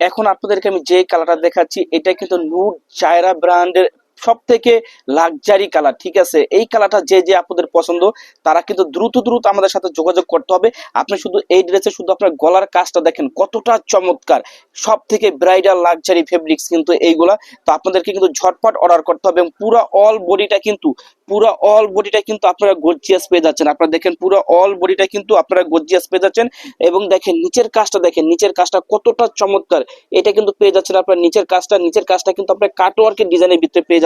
এখন আপনাদেরকে আমি যে কালারটা দেখাচ্ছি এটা কিন্তু নুট জায়রা ব্র্যান্ডের সব থেকে লাক্সারি কালার ঠিক আছে? এই কালারটা যে যে আপনাদের পছন্দ, তারা কিন্তু দ্রুত দ্রুত আমাদের সাথে যোগাযোগ করতে হবে। আপনি শুধু এই ড্রেসে শুধু আপনার গলার কাজটা দেখেন, কতটা চমৎকার! সব থেকে ব্রাইডাল লাক্সারি ফেব্রিক্স কিন্তু এইগুলা। তো আপনাদেরকে কিন্তু ঝটপট অর্ডার করতে হবে এবং পুরো অল বডিটা কিন্তু, পুরো অল বডিটা কিন্তু আপনারা গর্জিয়াস পেয়ে যাচ্ছেন। আপনারা দেখেন পুরো অল বডিটা কিন্তু আপনারা গর্জিয়াস পেয়ে যাচ্ছেন এবং দেখেন নিচের কাজটা দেখেন, নিচের কাজটা কতটা চমৎকার! এটা কিন্তু পেয়ে যাচ্ছেন আপনার নিচের কাজটা নিচের কাজটা কিন্তু আপনার কাটওয়ার্কের ডিজাইনের ভিতরে পেয়ে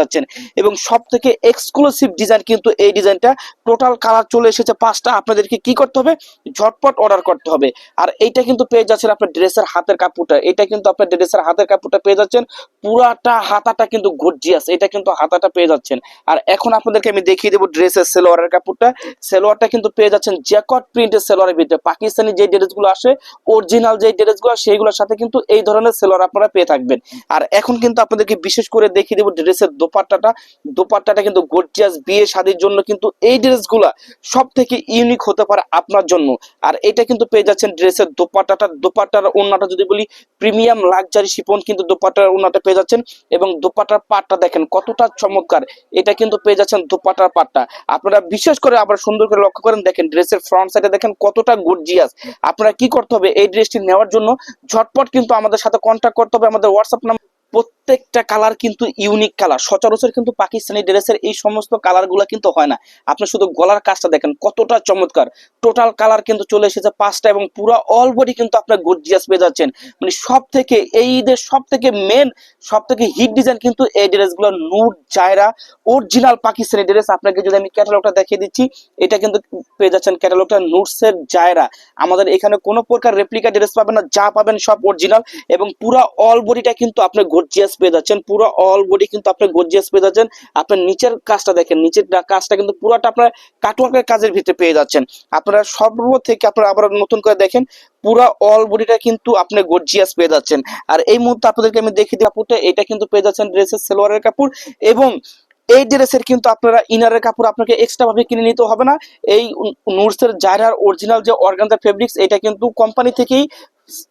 এবং সব থেকে এক্সক্লুসিভ ডিজাইন কিন্তু এই ডিজাইনটা টোটাল কালার চলে এসেছে পাঁচটা। আপনাদেরকে কি করতে হবে? ঝটপট অর্ডার করতে হবে। আর এইটা কিন্তু পেয়ে যাচ্ছেন আপনার ড্রেসের হাতের কাপড়টা। এটা কিন্তু আপনার ড্রেসের হাতের কাপড়টা পেয়ে যাচ্ছেন। পুরাটা হাতাটা কিন্তু গর্জিয়াস এটা কিন্তু হাতাটা পেয়ে যাচ্ছেন। আর এখন আপনাদেরকে আমি দেখিয়ে দেবো ড্রেসের সেলোয়ারের কাপড়টা। সেলোয়ারটা কিন্তু পেয়ে যাচ্ছেন জ্যাকট প্রিন্টের সেলোয়ারের ভিতরে। পাকিস্তানি যে ড্রেসগুলো আসে অরিজিনাল যে ড্রেসগুলো, সেইগুলোর সাথে কিন্তু এই ধরনের সেলোয়ার আপনারা পেয়ে থাকবেন। আর এখন কিন্তু আপনাদেরকে বিশেষ করে দেখিয়ে দেবো ড্রেসের দোপাট্টাটা দোপাট্টাটা কিন্তু গর্জিয়াস বিয়ে শাদীর জন্য কিন্তু এই ড্রেসগুলা সব থেকে ইউনিক হতে পারে আপনার জন্য। আর এটা কিন্তু পেয়ে যাচ্ছেন ড্রেসের দোপাট্টাটা, দোপাট্টার ওন্নাটা যদি বলি প্রিমিয়াম লাক্সারি শিপন কিন্তু দোপাট্টার ওন্নাটা পেয়ে যাচ্ছেন এবং দোপাট্টার পাটটা দেখেন কতটা চমৎকার। এটা কিন্তু পেয়ে যাচ্ছেন দোপাট্টার পাটটা। আপনারা বিশেষ করে আবার সুন্দর করে লক্ষ্য করেন, দেখেন ড্রেসের ফ্রন্ট সাইডে দেখেন কতটা গর্জিয়াস আপনারা কি করতে হবে এই ড্রেসটি নেওয়ার জন্য ঝটপট কিন্তু আমাদের সাথে কন্ট্যাক্ট করতে হবে, আমাদের হোয়াটসঅ্যাপ নাম্বার প্রত্যেকটা কালার কিন্তু ইউনিক কালার সচরাচর কিন্তু পাকিস্তানি ড্রেসের এই সমস্ত কালারগুলা কিন্তু হয় না। আপনি শুধু গলার কাজটা দেখেন, কতটা চমৎকার। টোটাল কালার কিন্তু চলে এসেছে পাঁচটা এবং পুরো অল বডি কিন্তু আপনার গর্জিয়াস পেয়ে যাচ্ছেন। মানে সব থেকে এই ঈদের সব থেকে মেন সব থেকে হিট ডিজাইন কিন্তু এই ড্রেসগুলো নূর জায়রা অরিজিনাল পাকিস্তানি ড্রেস। আপনাকে যদি আমি ক্যাটালগটা দেখিয়ে দিচ্ছি, এটা কিন্তু পেয়ে যাচ্ছেন ক্যাটালগটা নুটসের জায়রা। আমাদের এখানে কোনো প্রকার রেপ্লিকা ড্রেস পাবেন না, যা পাবেন সব অরিজিনাল এবং পুরো অল বডিটা কিন্তু আপনি গর্জিয়াস পেয়ে যাচ্ছেন। পুরো অল বডি কিন্তু আপনি গর্জিয়াস পেয়ে যাচ্ছেন। আপনার নিচের কাজটা দেখেন, নিচের কাজটা কিন্তু পুরোটা আপনার কাটওয়ার্কের কাজের ভিতরে পেয়ে যাচ্ছেন। আপনারা সর্ব থেকে আপনারা আবার নতুন করে দেখেন, পুরো অল বডিটা কিন্তু আপনি গর্জিয়াস পেয়ে যাচ্ছেন। আর এই মুহূর্তে আপনাদেরকে আমি দেখিয়ে দিই কাপড়টা, এটা কিন্তু পেয়ে যাচ্ছেন ড্রেসের সেলোয়ারের কাপড় এবং এই ড্রেসের কিন্তু আপনারা ইনারের কাপড় আপনাকে এক্সট্রা ভাবে কিনে নিতে হবে না। এই নুটসের জায়রার অরিজিনাল যে অর্গানজা ফেব্রিক্স এটা কিন্তু কোম্পানি থেকেই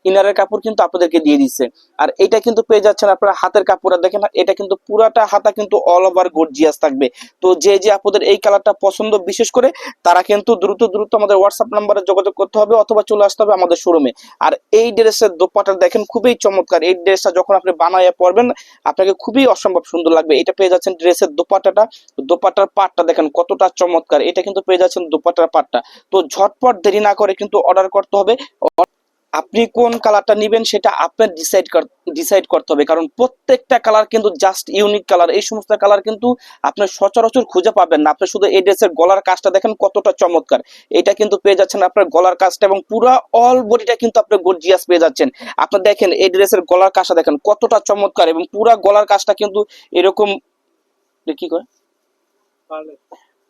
ইনারের কাপড় কিন্তু আপনাদেরকে দিয়ে দিচ্ছে আর এটা কিন্তু পেয়ে যাচ্ছেন আপনারা হাতের কাপড় দেখেন, এটা কিন্তু পুরাটা হাতা কিন্তু অল ওভার গর্জিয়াস থাকবে। তো যে যে আপনাদের এই কালারটা পছন্দ, বিশেষ করে তারা কিন্তু দ্রুত দ্রুত আমাদের হোয়াটসঅ্যাপ নাম্বারে যোগাযোগ করতে হবে অথবা চলে আসতে হবে আমাদের শোরুমে আর এই ড্রেসের দোপাটা দেখেন, খুবই চমৎকার। এই ড্রেসটা যখন আপনি বানাইয়া পরবেন, আপনাকে খুবই অসম্ভব সুন্দর লাগবে। এটা পেয়ে যাচ্ছেন ড্রেসের দোপাটাটা। দোপাটার পাটটা দেখেন, কতটা চমৎকার। এটা কিন্তু পেয়ে যাচ্ছেন দোপাটার পাটটা। তো ঝটপট দেরি না করে কিন্তু অর্ডার করতে হবে। আপনি কোন কালারটা নেবেন সেটা আপনার ডিসাইড ডিসাইড করতে হবে। কারণ প্রত্যেকটা কালার কিন্তু জাস্ট ইউনিক কালার। এই সমস্ত কালার কিন্তু আপনি সচরাচর খুঁজে পাবেন না। আপনি শুধু এই ড্রেসের গলার কাজটা দেখেন কতটা চমৎকার। এটা কিন্তু পেয়ে যাচ্ছেন আপনার গলার কাজটা এবং পুরো অল বডিটা কিন্তু আপনি গর্জিয়াস পেয়ে যাচ্ছেন। আপনি দেখেন এই ড্রেসের গলার কাজটা দেখেন কতটা চমৎকার এবং পুরো গলার কাজটা কিন্তু এরকম কি করে?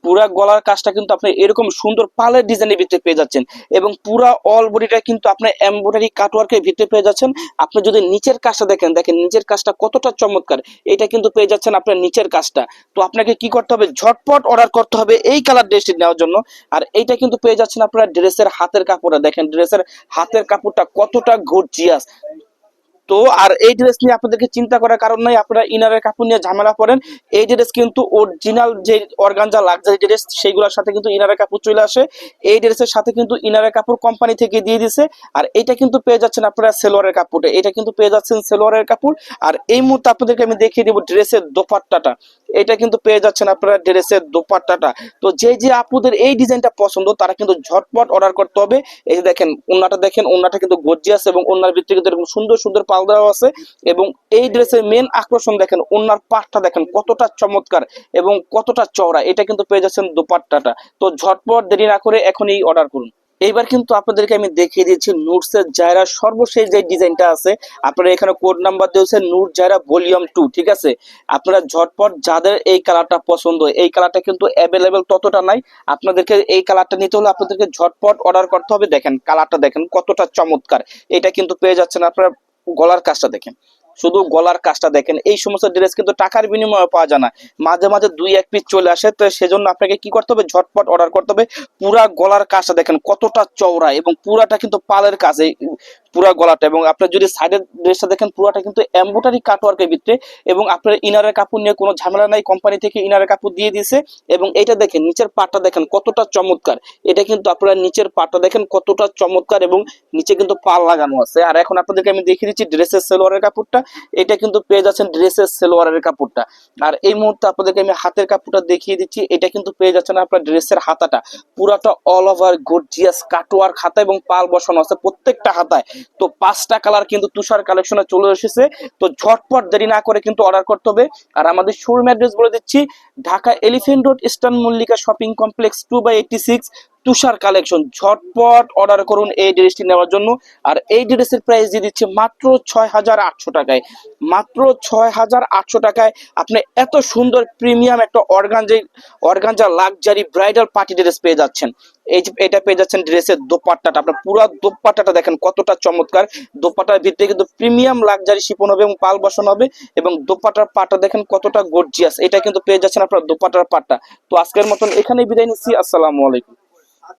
পুরা গলার কাজটা কিন্তু আপনি এরকম সুন্দর পালের ডিজাইনের ভিতরে পেয়ে যাচ্ছেন। এবং পুরা অল বডিটা কিন্তু আপনার এমব্রয়ডারি কাটওয়ার্কের ভিতরে পেয়ে যাচ্ছেন। আপনি যদি নিচের কাজটা দেখেন দেখেন নিচের কাজটা কতটা চমৎকার। এটা কিন্তু পেয়ে যাচ্ছেন আপনার নিচের কাজটা। তো আপনাকে কি করতে হবে? ঝটপট অর্ডার করতে হবে এই কালার ড্রেসটি নেওয়ার জন্য। আর এইটা কিন্তু পেয়ে যাচ্ছেন আপনার ড্রেসের হাতের কাপড়টা। দেখেন ড্রেসের হাতের কাপড়টা কতটা গর্জিয়াস তো আর এই ড্রেস নিয়ে আপনাদেরকে চিন্তা করার কারণ নাই, আপনারা ইনারের কাপড় নিয়ে ঝামেলা পড়েন। এই ড্রেস কিন্তু অরিজিনাল যে অর্গানজা লাক্সারি ড্রেস সেইগুলোর সাথে কিন্তু ইনারের কাপড় চলে আসে। এই ড্রেসের সাথে কিন্তু ইনারের কাপড় কোম্পানি থেকে দিয়ে দিছে। আর এটা কিন্তু পেয়ে যাচ্ছেন আপনারা সেলোয়ারের কাপড়ে। এটা কিন্তু পেয়ে যাচ্ছেন সেলোয়ারের কাপড়। আর এই মুহূর্তে আপনাদেরকে আমি দেখিয়ে দেবো ড্রেসের দোপাট্টাটা। এটা কিন্তু পেয়ে যাচ্ছেন আপনারা ড্রেসের দোপাট্টাটা। তো যে যে আপুদের এই ডিজাইনটা পছন্দ, তারা কিন্তু ঝটপট অর্ডার করতে হবে। এই দেখেন ওন্নাটা দেখেন ওন্নাটা কিন্তু গর্জিয়াস এবং ওন্নার ভিতরে কিন্তু এরকম সুন্দর সুন্দর পাল দেওয়া আছে এবং এই ড্রেসের মেন আকর্ষণ দেখেন ওন্নার পাটটা দেখেন কতটা চমৎকার এবং কতটা চওড়া। এটা কিন্তু পেয়ে যাচ্ছেন দোপাট্টাটা। তো ঝটপট দেরি না করে এখনই অর্ডার করুন। এইবার কিন্তু আপনাদেরকে আমি দেখিয়ে দিয়েছি নুটসের জায়রা সর্বশেষ যে ডিজাইনটা আছে, আপনারা এখানে কোড নাম্বার দিয়েছে নূর জায়রা ভলিউম টু ঠিক আছে? আপনারা ঝটপট যাদের এই কালারটা পছন্দ, এই কালারটা কিন্তু অ্যাভেলেবেল ততটা নাই। আপনাদেরকে এই কালারটা নিতে হলে আপনাদেরকে ঝটপট অর্ডার করতে হবে। দেখেন কালারটা দেখেন কতটা চমৎকার। এটা কিন্তু পেয়ে যাচ্ছেন আপনারা গলার কাজটা দেখেন। শুধু গলার কাজটা দেখেন, এই সমস্ত ড্রেস কিন্তু টাকার বিনিময়ে পাওয়া যায় না। মাঝে মাঝে দুই, এক পিস চলে আসে, তো সেজন্য আপনাকে কি করতে হবে? ঝটপট অর্ডার করতে হবে। পুরা গলার কাজটা দেখেন, কতটা চওড়া এবং পুরাটা কিন্তু পালের কাজ। পুরা গলাটা এবং আপনার যদি সাইডের ড্রেসটা দেখেন, পুরাটা কিন্তু এম্বোটারি কাটওয়ার্কের ভিতরে এবং আপনার ইনারের কাপড় নিয়ে কোনো ঝামেলা নাই। কোম্পানি থেকে ইনারের কাপড় দিয়ে দিয়েছে এবং এটা দেখেন, নিচের পাটটা দেখেন কতটা চমৎকার। এটা কিন্তু আপনারা নিচের পাটটা দেখেন কতটা চমৎকার এবং নিচে কিন্তু পাল লাগানো আছে। আর এখন আপনাদেরকে আমি দেখিয়ে দিচ্ছি ড্রেসের সেলোয়ারের কাপড়টা। এটা কিন্তু পেয়ে যাচ্ছেন ড্রেসের সেলোয়ারের কাপড়টা। আর এই মুহূর্তে আপনাদেরকে আমি হাতের কাপড়টা দেখিয়ে দিচ্ছি। এটা কিন্তু পেয়ে যাচ্ছেন আপনার ড্রেসের হাতাটা। পুরাটা অল ওভার গর্জিয়াস কাটোয়ার খাতা এবং পাল বসানো আছে প্রত্যেকটা হাতায়। তো পাঁচটা কালার কিন্তু তুষার কালেকশনে চলে এসেছে। তো ঝটপট দেরি না করে কিন্তু অর্ডার করতে হবে। আর আমাদের শোরুম অ্যাড্রেস বলে দিচ্ছি, Dhaka Elephant Road Eastern Mallika Shopping Complex two by eighty six Tushar Collection ঝটপট অর্ডার করুন এই ড্রেসটি নেওয়ার জন্য। আর এই ড্রেসের প্রাইস দিয়ে দিচ্ছে মাত্র ছয় হাজার আটশো টাকায়। মাত্র ছয় হাজার আটশো টাকায় আপনি এত সুন্দর প্রিমিয়াম একটা অর্গানজে organza luxury bridal party dress পেয়ে যাচ্ছেন। এই এটা পেয়ে যাচ্ছেন ড্রেসের দোপাট্টাটা। আপনার পুরো দোপাট্টাটা দেখেন কতটা চমৎকার। দোপাট্টার ভিতরে কিন্তু প্রিমিয়াম লাক্সারি শিপন হবে এবং পাল বসানো হবে এবং দোপাট্টার পাটা দেখেন কতটা গর্জিয়াস এটা কিন্তু পেয়ে যাচ্ছেন আপনার দোপাট্টার পাটটা। তো আজকের মতন এখানেই বিদায় নিচ্ছি। আসসালামু আলাইকুম।